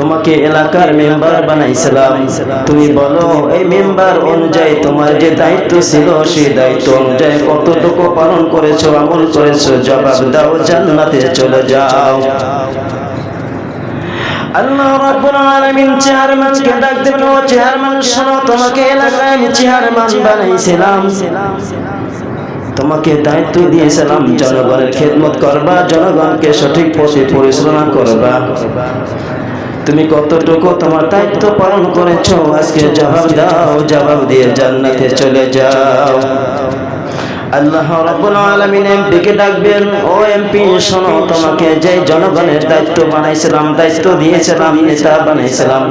তোমাকে এলাকার মেম্বার বানাইছিলাম। তুমি বলো, এই মেম্বার অনুযায়ী তোমার যে দায়িত্ব ছিল, সেই দায়িত্ব অনুযায়ী কতটুকু পালন করেছ, আমল করেছ? জবাব দাও, জান্নাতে চলে যাও। আল্লাহ রাব্বুল আলামিন চেয়ারম্যানকে ডাক দেবেন ও চেয়ারম্যান, শোনো, তোমাকে এলাকায় আমি চেয়ারম্যান বানাইছিলাম। তোমাকে দায়িত্ব দিয়েছিলাম, জনগণের খেদমত করবা, জনগণকে সঠিক পথে পরিচালনা করবা। তুমি কতটুকু তোমার দায়িত্ব পালন করেছ? আজকে জবাব দাও, জবাব দিয়ে জান্নাতে চলে যাও। আল্লাহ রাব্বুল আলামিন এমপিকে ডাকবেন। ও এমপি, শোনো, তোমাকে যে জনগণের দায়িত্ব বানাইছিলাম, দায়িত্ব দিয়েছিলাম, নেতা বানাইছিলাম,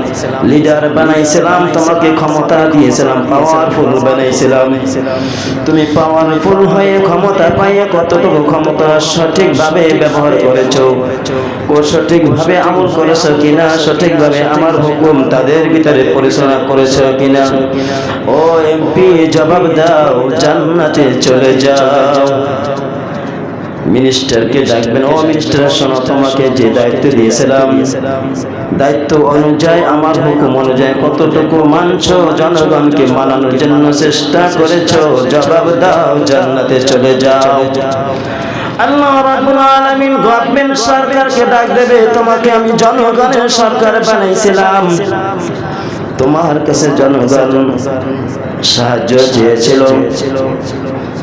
লিডার বানাইছিলাম, তোমাকে ক্ষমতা দিয়েছিলাম পাওয়ারফুল বানাইছিলাম। তুমি পাওয়ারফুল হয়ে ক্ষমতা পাইয়ে কতটুকু ক্ষমতা সঠিকভাবে ব্যবহার করেছ? ও সঠিকভাবে আমল করেছ কিনা, সঠিকভাবে আমার হুকুম তাদের ভিতরে পরিচালনা করেছ কিনা? ও এমপি, জবাব দাও, জান্নাতে চলে যাও। মিনিস্টারকে ডাকবেন, ও মিনিস্টার, শোনো, তোমাকে যে দায়িত্ব দিয়েছিলাম, দায়িত্ব অনুযায়ী আমার হুকুম অনুযায়ী কতটুকু মানছো, জনগণকে মানানোর জন্য চেষ্টা করেছ, জবাব দাও, জান্নাতে চলে যাও। আল্লাহ রাব্বুল আলামিন গভর্নমেন্ট সরকারকে ডাক দেবে, তোমাকে আমি জনগণের সরকার বানাইছিলাম। তোমার কাছে জনগণ সাহায্য চেয়েছিল।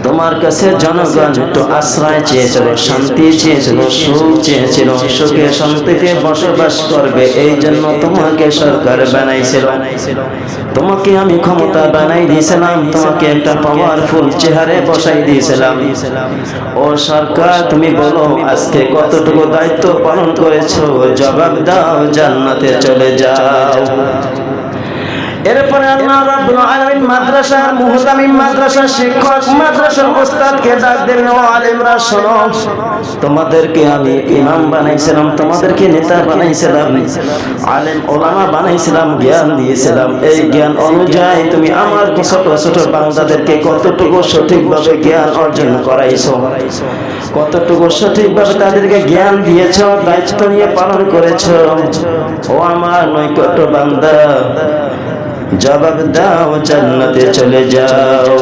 তোমার কাছে জনগণ একটু আশ্রয় চেয়েছিল, শান্তি চেয়েছিল, সুখ চেয়েছিল, সুখে শান্তিতে বসবাস করবে এই জন্য তোমাকে সরকার বানাইছিল। তোমাকে আমি ক্ষমতা বানাই দিয়েছিলাম, তোমাকে একটা পাওয়ারফুল চেহারে বসাই দিয়েছিলাম। ও সরকার, তুমি বলো, আজকে কতটুকু দায়িত্ব পালন করেছ? জবাব দাও, জান্নাতে চলে যাও। এরপরে আল্লাহ রাব্বুল আলামিন মাদ্রাসার মুহতামিম মাদ্রাসার শিক্ষক, মাদ্রাসার ওস্তাদকে ডাক দেন ও আলেমরা, শোনো, তোমাদেরকে আমি ইমাম বানাইছিলাম, তোমাদেরকে নেতা বানাইছিলাম, আলেম ওলামা বানাইছিলাম, জ্ঞান দিয়েছিলাম। এই জ্ঞান অনুযায়ী তুমি আমার ছোট ছোট বান্দাদেরকে কতটুকু সঠিকভাবে জ্ঞান অর্জন করাইছো? কতটুকু সঠিকভাবে তাদেরকে জ্ঞান দিয়েছ, দায়িত্ব নিয়ে পালন করেছ? ও আমার নৈকট্য বান্দা জবাব দাও জান্নাতে চলে যাও।